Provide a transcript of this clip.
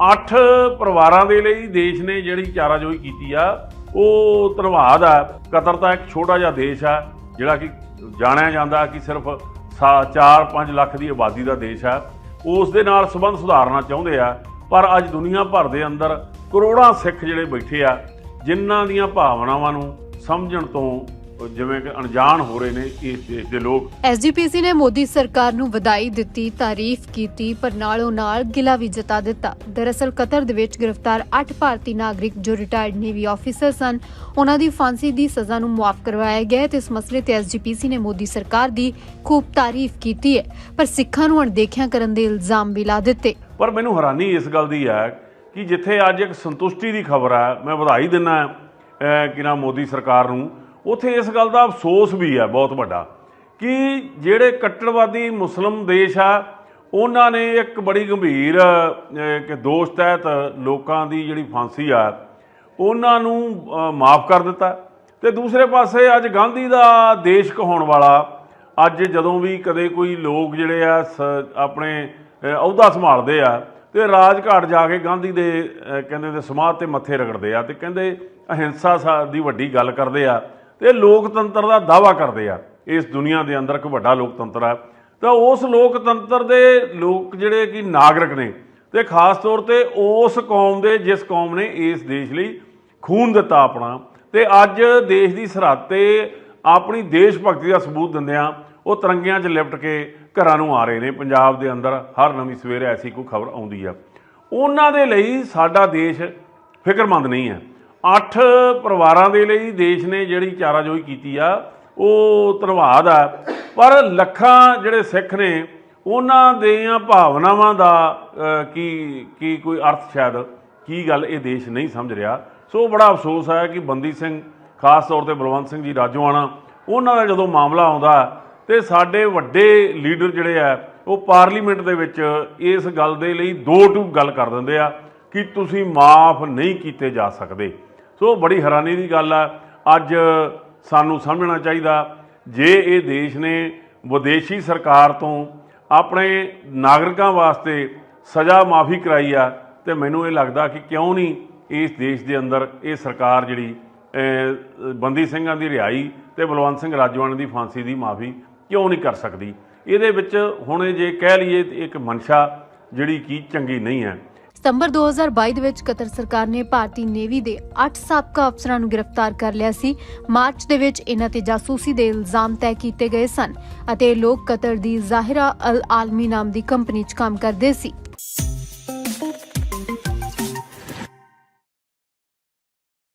ਅੱਠ ਪਰਿਵਾਰਾਂ ਦੇ ਲਈ ਦੇਸ਼ ਨੇ ਜਿਹੜੀ ਚਾਰਾਜੋਈ ਕੀਤੀ ਆ, ਉਹ ਧੰਨਵਾਦ ਆ। ਕਤਰ ਤਾਂ ਇੱਕ ਛੋਟਾ ਜਿਹਾ ਦੇਸ਼ ਆ, ਜਿਹੜਾ ਕਿ ਜਾਣਿਆ ਜਾਂਦਾ ਕਿ ਸਿਰਫ 4-5 ਲੱਖ ਦੀ ਆਬਾਦੀ ਦਾ ਦੇਸ਼ ਆ। ਉਸ ਦੇ ਨਾਲ ਸੰਬੰਧ ਸੁਧਾਰਨਾ ਚਾਹੁੰਦੇ ਆ, ਪਰ ਅੱਜ ਦੁਨੀਆ ਭਰ ਦੇ ਅੰਦਰ ਕਰੋੜਾਂ ਸਿੱਖ ਜਿਹੜੇ ਬੈਠੇ ਆ, ਜਿਨ੍ਹਾਂ ਦੀਆਂ ਭਾਵਨਾਵਾਂ ਨੂੰ ਸਮਝਣ ਤੋਂ ਜਿਵੇਂ ਕਿ ਅਣਜਾਣ ਹੋ ਰਹੇ ਨੇ ਇਸ ਦੇਸ਼ ਦੇ ਲੋਕ। ਐਸਜੀਪੀਸੀ ਨੇ ਮੋਦੀ ਸਰਕਾਰ ਨੂੰ ਵਧਾਈ ਦਿੱਤੀ ਤਾਰੀਫ ਕੀਤੀ ਪਰ ਨਾਲੋਂ ਨਾਲ ਗਿਲਾ ਵੀ ਜਤਾ ਦਿੱਤਾ। ਦਰਅਸਲ ਕਤਰ ਦੇ ਵਿੱਚ ਗ੍ਰਿਫਤਾਰ 8 ਭਾਰਤੀ ਨਾਗਰਿਕ ਜੋ ਰਿਟਾਇਰਡ ਨੇਵੀ ਆਫੀਸਰ ਸਨ ਉਹਨਾਂ ਦੀ ਫਾਂਸੀ ਦੀ ਸਜ਼ਾ ਨੂੰ ਮੁਆਫ ਕਰਵਾਇਆ ਗਿਆ ਤੇ ਇਸ ਮਸਲੇ ਤੇ ਐਸਜੀਪੀਸੀ ਨੇ ਮੋਦੀ ਸਰਕਾਰ ਦੀ ਖੂਬ ਤਾਰੀਫ ਕੀਤੀ ਹੈ ਪਰ ਸਿੱਖਾਂ ਨੂੰ ਅਣਦੇਖਿਆ ਕਰਨ ਦੇ ਇਲਜ਼ਾਮ ਵੀ ਲਾ ਦਿੱਤੇ। ਪਰ ਮੈਨੂੰ ਹੈਰਾਨੀ ਇਸ ਗੱਲ ਦੀ ਹੈ ਕਿ ਜਿੱਥੇ ਅੱਜ ਇੱਕ ਸੰਤੁਸ਼ਟੀ ਦੀ ਖਬਰ ਹੈ ਮੈਂ ਵਧਾਈ ਦਿੰਦਾ ਕਿ ਨਾ ਮੋਦੀ ਸਰਕਾਰ ਨੂੰ ਉਥੇ ਇਸ ਗੱਲ ਦਾ ਅਫਸੋਸ ਵੀ ਹੈ, ਬਹੁਤ ਵੱਡਾ, ਕਿ ਜਿਹੜੇ ਕੱਟੜਵਾਦੀ ਮੁਸਲਮ ਦੇਸ਼ ਆ, ਉਹਨਾਂ ਨੇ ਇੱਕ ਬੜੀ ਗੰਭੀਰ ਕਿ ਦੋਸ਼ ਤਹਿਤ ਲੋਕਾਂ ਦੀ ਜਿਹੜੀ ਫਾਂਸੀ ਆ, ਉਹਨਾਂ ਨੂੰ ਮਾਫ ਕਰ ਦਿੱਤਾ। ਤੇ ਦੂਸਰੇ ਪਾਸੇ ਅੱਜ ਗਾਂਧੀ ਦਾ ਦੇਸ਼ ਕਹਾਉਣ ਵਾਲਾ, ਅੱਜ ਜਦੋਂ ਵੀ ਕਦੇ ਕੋਈ ਲੋਕ ਜਿਹੜੇ ਆ, ਸ- ਆਪਣੇ ਅਹੁਦਾ ਸੰਭਾਲਦੇ ਆ, ਤੇ ਰਾਜਘਾਟ ਜਾ ਕੇ ਗਾਂਧੀ ਦੇ ਕਹਿੰਦੇ ਦੇ ਸਮਾਧ ਤੇ ਮੱਥੇ ਰਗੜਦੇ ਆ, ਤੇ ਕਹਿੰਦੇ ਅਹਿੰਸਾ ਸਾ- ਦੀ ਵੱਡੀ ਗੱਲ ਕਰਦੇ ਆ ਤੇ ਲੋਕਤੰਤਰ ਦਾ ਦਾਵਾ ਕਰਦੇ ਆ। ਇਸ ਦੁਨੀਆ ਦੇ ਅੰਦਰ ਇੱਕ ਵੱਡਾ ਲੋਕਤੰਤਰ ਹੈ ਤਾਂ ਉਸ ਲੋਕਤੰਤਰ ਦੇ ਲੋਕ ਜਿਹੜੇ ਕਿ ਨਾਗਰਿਕ ਨੇ ਤੇ ਖਾਸ ਤੌਰ ਤੇ ਉਸ ਕੌਮ ਦੇ, ਜਿਸ ਕੌਮ ਨੇ ਇਸ ਦੇਸ਼ ਲਈ ਖੂਨ ਦਿੱਤਾ ਆਪਣਾ, ਤੇ ਅੱਜ ਦੇਸ਼ ਦੀ ਸਰਹੱਦ ਤੇ ਆਪਣੀ ਦੇਸ਼ ਭਗਤੀ ਦਾ ਸਬੂਤ ਦਿੰਦਿਆਂ ਉਹ ਤਿਰੰਗਿਆਂ 'ਚ ਲਿਪਟ ਕੇ ਘਰਾਂ ਨੂੰ ਆ ਰਹੇ ਨੇ। ਪੰਜਾਬ ਦੇ ਅੰਦਰ ਹਰ ਨਵੀਂ ਸਵੇਰੇ ਐਸੀ ਕੋਈ ਖਬਰ ਆਉਂਦੀ ਆ। ਉਹਨਾਂ ਦੇ ਲਈ ਸਾਡਾ ਦੇਸ਼ ਫਿਕਰਮੰਦ ਨਹੀਂ ਹੈ। ਅੱਠ ਪਰਿਵਾਰਾਂ ਦੇ ਲਈ ਦੇਸ਼ ਨੇ ਜਿਹੜੀ ਚਾਰਾਜੋਈ ਕੀਤੀ ਆ, ਉਹ ਧੰਨਵਾਦ ਆ। ਪਰ ਲੱਖਾਂ ਜਿਹੜੇ ਸਿੱਖ ਨੇ, ਉਹਨਾਂ ਦੀਆਂ ਭਾਵਨਾਵਾਂ ਦਾ ਕੀ ਕੀ ਕੋਈ ਅਰਥ ਸ਼ਾਇਦ, ਕੀ ਗੱਲ ਇਹ ਦੇਸ਼ ਨਹੀਂ ਸਮਝ ਰਿਹਾ। ਸੋ ਬੜਾ ਅਫਸੋਸ ਹੈ ਕਿ ਬੰਦੀ ਸਿੰਘ, ਖਾਸ ਤੌਰ ਤੇ ਬਲਵੰਤ ਸਿੰਘ ਜੀ ਰਾਜੋਆਣਾ, ਉਹਨਾਂ ਦਾ ਜਦੋਂ ਮਾਮਲਾ ਆਉਂਦਾ ਤੇ ਸਾਡੇ ਵੱਡੇ ਲੀਡਰ ਜਿਹੜੇ ਆ, ਉਹ ਪਾਰਲੀਮੈਂਟ ਦੇ ਵਿੱਚ ਇਸ ਗੱਲ ਦੇ ਲਈ ਦੋ ਟੂ ਗੱਲ ਕਰ ਦਿੰਦੇ ਆ ਕਿ ਤੁਸੀਂ ਮਾਫ ਨਹੀਂ ਕੀਤੇ ਜਾ ਸਕਦੇ। ਸੋ ਬੜੀ ਹੈਰਾਨੀ ਦੀ ਗੱਲ ਆ। ਅੱਜ ਸਾਨੂੰ ਸਮਝਣਾ ਚਾਹੀਦਾ। ਜੇ ਇਹ ਦੇਸ਼ ਨੇ ਵਿਦੇਸ਼ੀ ਸਰਕਾਰ ਤੋਂ ਆਪਣੇ ਨਾਗਰਿਕਾਂ ਵਾਸਤੇ ਸਜ਼ਾ ਮਾਫੀ ਕਰਾਈ ਆ, ਤੇ ਮੈਨੂੰ ਇਹ ਲੱਗਦਾ ਕਿ ਕਿਉਂ ਨਹੀਂ ਇਸ ਦੇਸ਼ ਦੇ ਅੰਦਰ ਇਹ ਸਰਕਾਰ ਜਿਹੜੀ ਬੰਦੀ ਸਿੰਘਾਂ ਦੀ ਰਿਹਾਈ ਤੇ ਬਲਵੰਤ ਸਿੰਘ ਰਾਜਵਾਨ ਦੀ ਫਾਂਸੀ ਦੀ ਮਾਫੀ ਕਿਉਂ ਨਹੀਂ ਕਰ ਸਕਦੀ? ਇਹਦੇ ਵਿੱਚ ਹੁਣ ਜੇ ਕਹਿ ਲਈਏ ਇੱਕ ਮਨਸ਼ਾ ਜਿਹੜੀ ਕੀ ਚੰਗੀ ਨਹੀਂ ਹੈ। ਸਤੰਬਰ 2022 ਦੇ ਵਿੱਚ ਕਤਰ ਸਰਕਾਰ ਨੇ ਭਾਰਤੀ ਨੇਵੀ ਦੇ 8 ਸਾਬਕਾ ਅਫਸਰਾਂ ਨੂੰ ਗ੍ਰਿਫਤਾਰ ਕਰ ਲਿਆ ਸੀ। ਮਾਰਚ ਦੇ ਵਿੱਚ ਇਹਨਾਂ ਤੇ ਜਾਸੂਸੀ ਦੇ ਇਲਜ਼ਾਮ ਤੈਅ ਕੀਤੇ ਗਏ ਸਨ ਅਤੇ ਲੋਕ ਕਤਰ ਦੀ ਜ਼ਾਹਿਰਾ ਅਲ ਆਲਮੀ ਨਾਮ ਦੀ ਕੰਪਨੀ 'ਚ ਕੰਮ ਕਰਦੇ ਸੀ।